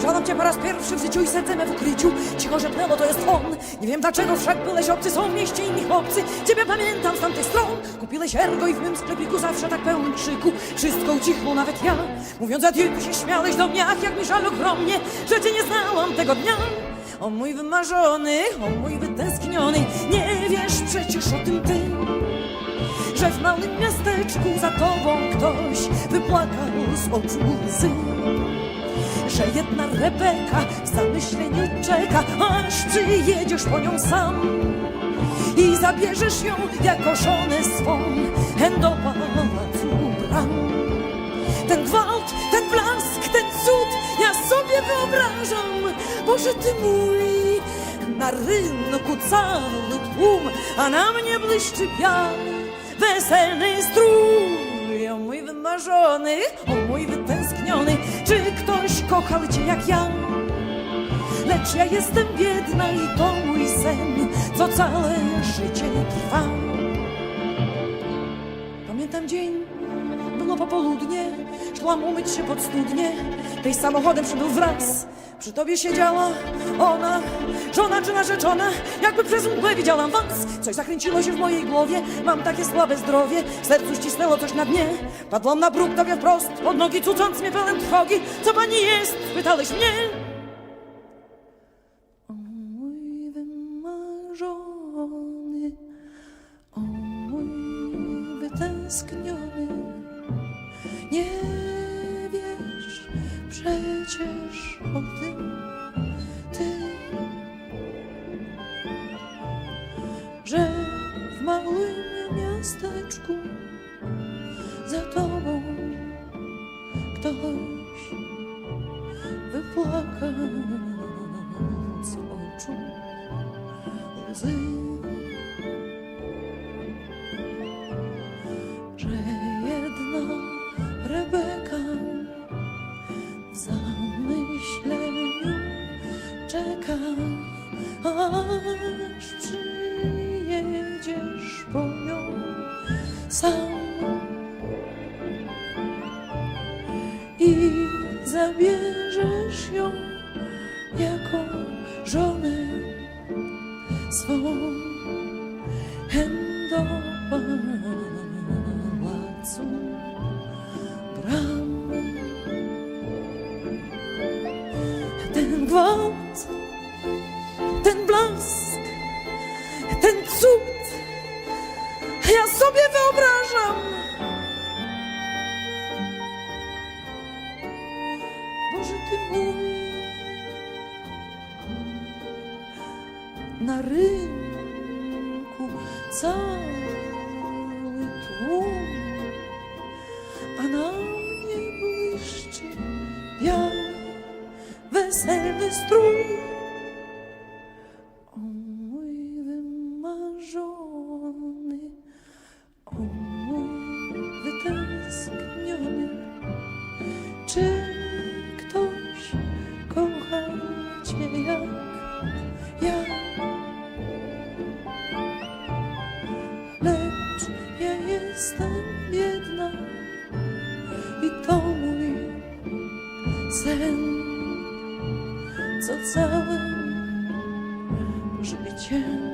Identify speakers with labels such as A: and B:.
A: Ujrzałam cię po raz pierwszy w życiu i serce me w ukryciu. Cicho szepnęło, to jest on. Nie wiem dlaczego, wszak byleś obcy Są w mieście inni chłopcy. Ciebie pamiętam z tamtych stron. Kupiłeś ergo i w mym sklepiku Zawsze tak pełnym krzyku. Wszystko ucichło, nawet ja. Mówiąc adieu, się śmiałeś do mnie Ach, jak mi żal ogromnie Że cię nie znałam tego dnia. O mój wymarzony, o mój wytęskniony Nie wiesz przecież o tym ty że w małym miasteczku za tobą ktoś wypłakał z oczu łzy. Że jedna Rebeka w zamyśleniu czeka, aż przyjedziesz po nią sam i zabierzesz ją jako żonę swą hen do pałacu bram. Ten gwałt, ten blask, ten cud, ja sobie wyobrażam, Boże ty mój, na rynku cały tłum, a na mnie błyszczy pian, weselny strój. O mój wymarzony, o mój czy ktoś kochał cię jak ja? Lecz ja jestem biedna i to mój sen, co całe życie trwa. Pamiętam dzień, było popołudnie, szłam umyć się pod studnie, tej samochodem przybył wraz. Przy tobie siedziała ona, żona czy narzeczona, jakby przez mgłę widziałam was. Coś zakręciło się w mojej głowie, mam takie słabe zdrowie, w sercu ścisnęło coś na dnie. Padłam na bruk tobie wprost, pod nogi cucąc mnie pełen trwogi. Co pani jest? Pytałeś mnie. O mój wymarzony, o mój wytęskniony, przecież o tym ty, że w małym miasteczku za tobą ktoś wypłakał z oczu łzy. że jedna aż przyjedziesz po nią sam i zabierzesz ją jako żonę swą hen. Ten gwałt, ja sobie wyobrażam. Boże, ty mój, na rynku cały tłum, a na mnie błyszczy biały, weselny strój. Cię jak ja? lecz ja jestem biedna i to mój sen, co całe życie